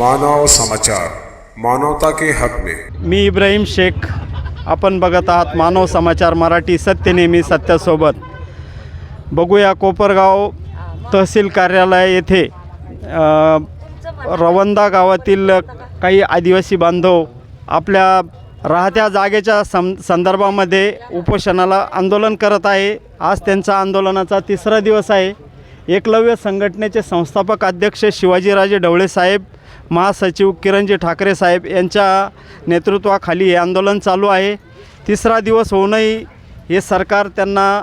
मानव समाचार मानवता के हक में। मी इब्राहिम शेख. आपण बघत आहात मानव समाचार मराठी सत्य नेहमी सत्यासोबत. बघूया कोपरगाव तहसील कार्यालय येथे रवंदा गावातील काही आदिवासी बांधव आपल्या राहत्या जागेच्या सं संदर्भामध्ये उपोषणाला आंदोलन करत आहे. आज त्यांचा आंदोलनाचा तिसरा दिवस आहे. एकलव्य संघटनेचे संस्थापक अध्यक्ष शिवाजीराजे ढवळे साहेब महासचिव किरणजी ठाकरे साहेब यांच्या नेतृत्वाखाली हे आंदोलन चालू आहे. तिसरा दिवस होऊनही हे सरकार त्यांना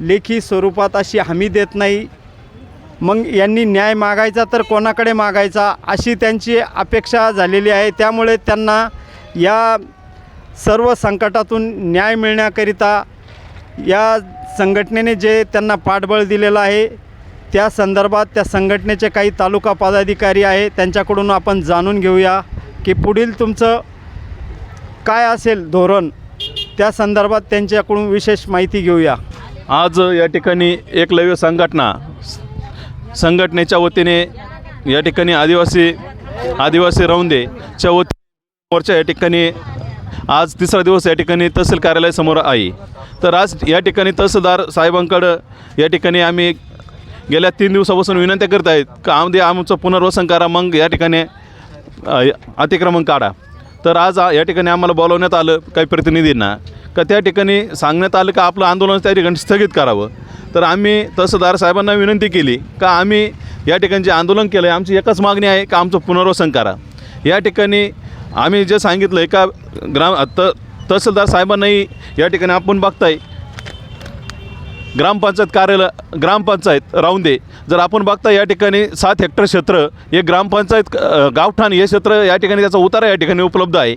लेखी स्वरूपात अशी हमी देत नाही. मग यांनी न्याय मागायचा तर कोणाकडे मागायचा अशी त्यांची अपेक्षा झालेली आहे. त्यामुळे त्यांना या सर्व संकटातून न्याय मिळण्याकरिता या संघटनेने जे त्यांना पाठबळ दिलेलं आहे त्या संदर्भात त्या संघटनेचे काही तालुका पदाधिकारी आहे त्यांच्याकडून आपण जाणून घेऊया की पुढील तुमचं काय असेल धोरण त्या संदर्भात त्यांच्याकडून विशेष माहिती घेऊया. आज या ठिकाणी एकलव्य संघटना संघटनेच्या वतीने या ठिकाणी आदिवासी आदिवासी रौंदेच्या वती मोर्चा या ठिकाणी आज तिसरा दिवस या ठिकाणी तहसील कार्यालयासमोर आहे. तर आज या ठिकाणी तहसीलदार साहेबांकडं या ठिकाणी आम्ही गेल्या तीन दिवसापासून विनंत्या करत आहेत का आमदे आमचं पुनर्वसन करा मग या ठिकाणी अतिक्रमण काढा. तर आज या ठिकाणी आम्हाला बोलवण्यात आलं काही प्रतिनिधींना का त्या ठिकाणी सांगण्यात आलं का आपलं आंदोलन त्या ठिकाणी स्थगित करावं. तर आम्ही तहसीलदार साहेबांना विनंती केली का आम्ही या ठिकाणी जे आंदोलन केलं आहे आमची एकच मागणी आहे का आमचं पुनर्वसन करा. या ठिकाणी आम्ही जे सांगितलं आहे का ग्राम त तहसीलदार साहेबांनाही या ठिकाणी आपण बघताय ग्रामपंचायत कार्यालय ग्रामपंचायत राहून दे जर आपण बघता या ठिकाणी सात हेक्टर क्षेत्र हे ग्रामपंचायत गावठाण हे क्षेत्र या ठिकाणी त्याचा उतारा या ठिकाणी उपलब्ध आहे.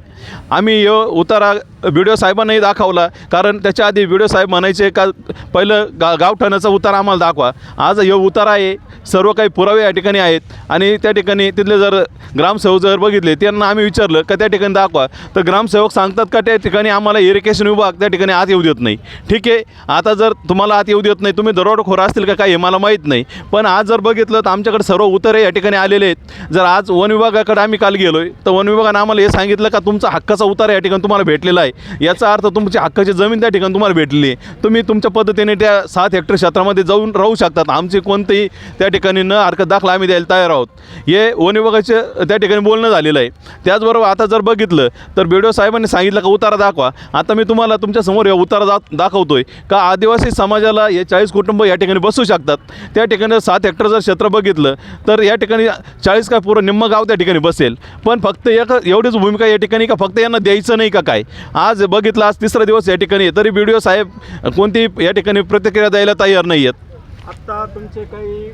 आम्ही यो उतारा व्हिडिओ साहेबांनाही दाखवला. कारण त्याच्या आधी व्हिडिओ साहेब म्हणायचे का पहिलं गा गावठाण्याचा उतारा आम्हाला दाखवा. आज हे उतारा आहे सर्व काही पुरावे या ठिकाणी आहेत. आणि त्या ठिकाणी तिथले जर ग्रामसेवक जर बघितले त्यांना आम्ही विचारलं का त्या ठिकाणी दाखवा. तर ग्रामसेवक सांगतात का त्या ठिकाणी आम्हाला इरिगेशन विभाग त्या ठिकाणी आत येऊ देत नाही. ठीक आहे आता जर तुम्हाला आत येऊ देत नाही तुम्ही दरोडखोर असतील का काय हे मला माहीत नाही. पण आज जर बघितलं तर आमच्याकडे सर्व उतारे या ठिकाणी आलेले आहेत. जर आज वन विभागाकडे आम्ही काल गेलो आहे तर वन विभागानं आम्हाला हे सांगितलं का तुमचा हक्काचा उतारा या ठिकाणी तुम्हाला भेटलेला आहे. याचा अर्थ तुमची हक्काची जमीन त्या ठिकाणी तुम्हाला भेटली. आहे तुम्ही तुमच्या पद्धतीने त्या सात हेक्टर क्षेत्रामध्ये जाऊन राहू शकतात. आमची कोणतेही त्या ठिकाणी न हरकत दाखला आम्ही द्यायला तयार आहोत. हे वन विभागाचे त्या ठिकाणी बोलणं झालेलं आहे. त्याचबरोबर आता जर बघितलं तर बी साहेबांनी सांगितलं का उतारा दाखवा. आता मी तुम्हाला तुमच्यासमोर या उतारा दा दाखवतोय का आदिवासी समाजाला हे चाळीस कुटुंब या ठिकाणी बसू शकतात. त्या ठिकाणी सात हेक्टर जर क्षेत्र बघितलं तर या ठिकाणी चाळीस काय पूर्ण निम्म गाव त्या ठिकाणी बसेल. पण फक्त एक एवढीच भूमिका या ठिकाणी का फक्त यांना द्यायचं नाही का काय? आज बघितलं आज तिसरा दिवस या ठिकाणी. तरी बी डी ओ साहेब कोणती या ठिकाणी प्रतिक्रिया द्यायला तयार नाही आहेत आत्ता तुमचे काही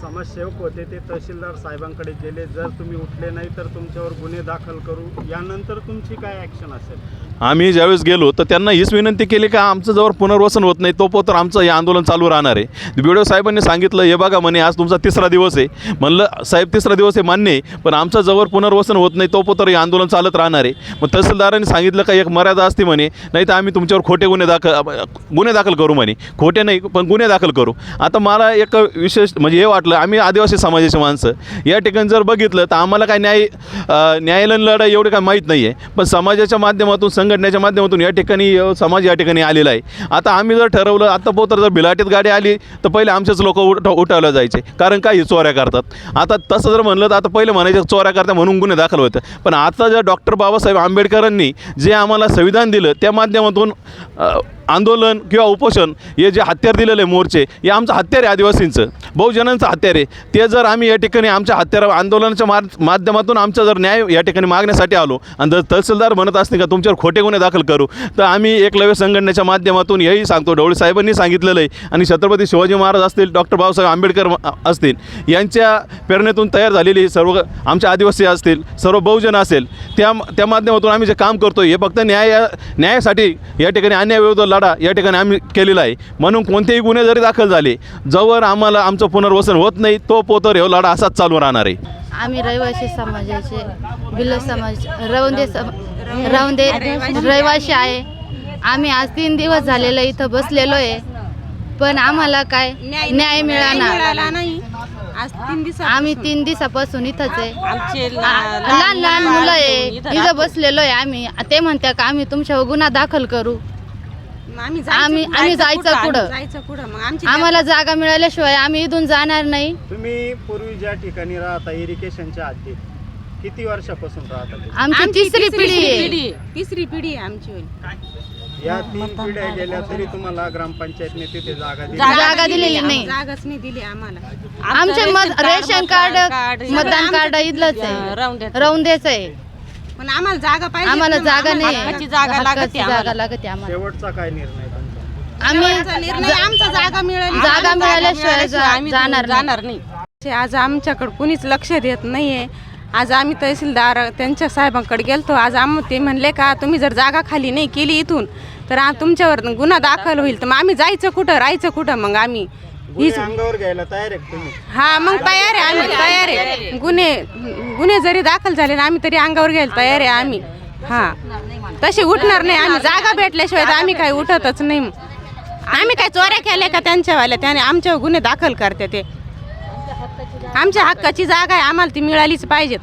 समाजसेवक होते ते तहसीलदार साहेबांकडे गेले. जर तुम्ही उठले नाही तर तुमच्यावर गुन्हे दाखल करू. यानंतर तुमची काय ॲक्शन असेल? आम्ही ज्यावेळेस गेलो तर त्यांना हीच विनंती केली का आमचं जवळ पुनर्वसन होत नाही तोपर्यंत आमचं हे आंदोलन चालू राहणार आहे. बी साहेबांनी सांगितलं हे बघा म्हणे आज तुमचा तिसरा दिवस आहे. म्हणलं साहेब तिसरा दिवस आहे मान्य आहे पण आमचं जवळ पुनर्वसन होत नाही तोपर्यंत हे आंदोलन चालत राहणार आहे. मग तहसीलदारांनी सांगितलं का एक मर्यादा असते म्हणे नाही तर आम्ही तुमच्यावर खोटे गुन्हे दाखल गुन्हे दाखल करू म्हणे. खोटे नाही पण गुन्हे दाखल करू. आता मला एक विशेष म्हणजे हे वाटलं आम्ही आदिवासी समाजाची माणसं. या ठिकाणी जर बघितलं तर आम्हाला काय न्याय न्यायालयीन लढाई एवढं काय माहीत नाही आहे पण समाजाच्या माध्यमातून संघटनेच्या माध्यमातून या ठिकाणी समाज या ठिकाणी आलेला आहे. आता आम्ही जर ठरवलं आता पोतर जर बिलाटीत गाडी आली तर पहिले आमचेच लोक उठ उठवल्या जायचे. कारण काय? चोऱ्या करतात. आता तसं जर म्हणलं तर आता पहिले म्हणायचे चोऱ्या करता म्हणून गुन्हे दाखल होतं. पण आता जर डॉक्टर बाबासाहेब आंबेडकरांनी जे आम्हाला संविधान दिलं त्या माध्यमातून आंदोलन किंवा उपोषण हे जे हत्यार दिलेले मोर्चे हे आमचं हत्यार आहे आदिवासींचं. बहुजनांचं हत्यार आहे. ते जर आम्ही या ठिकाणी आमच्या हत्यार आंदोलनाच्या मा माध्यमातून आमचा जर न्याय या ठिकाणी मागण्यासाठी आलो आणि जर तहसीलदार म्हणत असतील का तुमच्यावर खोटे गुन्हे दाखल करू तर आम्ही एकलव्य संघटनेच्या माध्यमातून हेही सांगतो. ढवळे साहेबांनी सांगितलेलं आहे आणि छत्रपती शिवाजी महाराज असतील डॉक्टर बाबासाहेब आंबेडकर असतील यांच्या प्रेरणेतून तयार झालेली सर्व आमच्या आदिवासी असतील सर्व बहुजन असेल त्या त्या माध्यमातून आम्ही जे काम करतो हे फक्त न्याय न्यायासाठी या ठिकाणी अन्यायविरुद्ध लढा या ठिकाणी आम्ही केलेला आहे. म्हणून कोणतेही गुन्हे जरी दाखल झाले जवळ आम्हाला आमचं पुनर्वसन होत नाही तो पोतर हे लढा असाच चालू राहणार आहे. आम्ही रहिवासी समाजाचे बिल्ल समाज रौंदे सम रौंदे रहिवासी आहे. आम्ही आज तीन दिवस झालेलं इथं बसलेलो आहे. पण आम्हाला काय न्याय मिळाला मिळाला नाही. आज तीन दिवस आम्ही तीन दिवसापासून इथंच आहे. लहान लहान मुलं आहे. इथं. बसलेलो आहे आम्ही. ते म्हणत्या का आम्ही तुमच्यावर गुन्हा दाखल करू? आम्ही जायचं- आम्ही- आम्ही जायचं कुठं? जायचं कुठं? मग आमची आम्हाला जागा मिळाल्याशिवाय आम्ही इथून जाणार नाही. तुम्ही पूर्वी ज्या ठिकाणी राहता इरिगेशनच्या हद्दीत किती वर्षापासून राहता? आमची तिसरी पिढी आहे. पिढी तिसरी पिढी आहे आमची. या तीन पिढ्या गेल्या तरी तुम्हाला ग्रामपंचायतने तिथे जागा दिली. जागा दिलेली नाही. जागाच नाही दिली आम्हाला. आमचे मत रेशन कार्ड मतदान कार्ड इथलंच आहे. राहून द्यायचं आहे पण आम्हाला जागा पाहिजे आम्हाला ना, जागा नाही. जागा लागते. जागा लागते आम्हाला. शेवटचा काय निर्णय तुमचा? आम्ही आमचा निर्णय आमचा जागा मिळाली. जागा मिळाल्याशिवाय जा- आम्ही जाणार नाही. जाणार नाही. आज आमच्याकडे कुणीच लक्ष देत नाहीये. आज आम्ही तहसीलदार त्यांच्या साहेबांकडे गेलतो. आज आम ते म्हणले का तुम्ही जर जागा खाली नाही केली इथून तर तुमच्यावर गुन्हा दाखल होईल. तर मग आम्ही जायचं कुठं? राहायचं कुठं मग आम्ही? गुन्हे अंगावर घ्यायला तयार आहे का तुम्ही? हा मग तयार आहे आम्ही तयार आहे. गुन्हे गुन्हे जरी दाखल झाले ना आम्ही तरी अंगावर घ्यायला तयार आहे आम्ही. हा. तसे उठणार नाही आम्ही जागा भेटल्याशिवाय तर आम्ही काही उठतच नाही. आम्ही काय चोऱ्या केल्या का त्यांच्यावाल्या? त्याने आमच्यावर गुन्हे दाखल करते ते. आमच्या हक्काची जागा आहे आम्हाला ती मिळालीच पाहिजेत.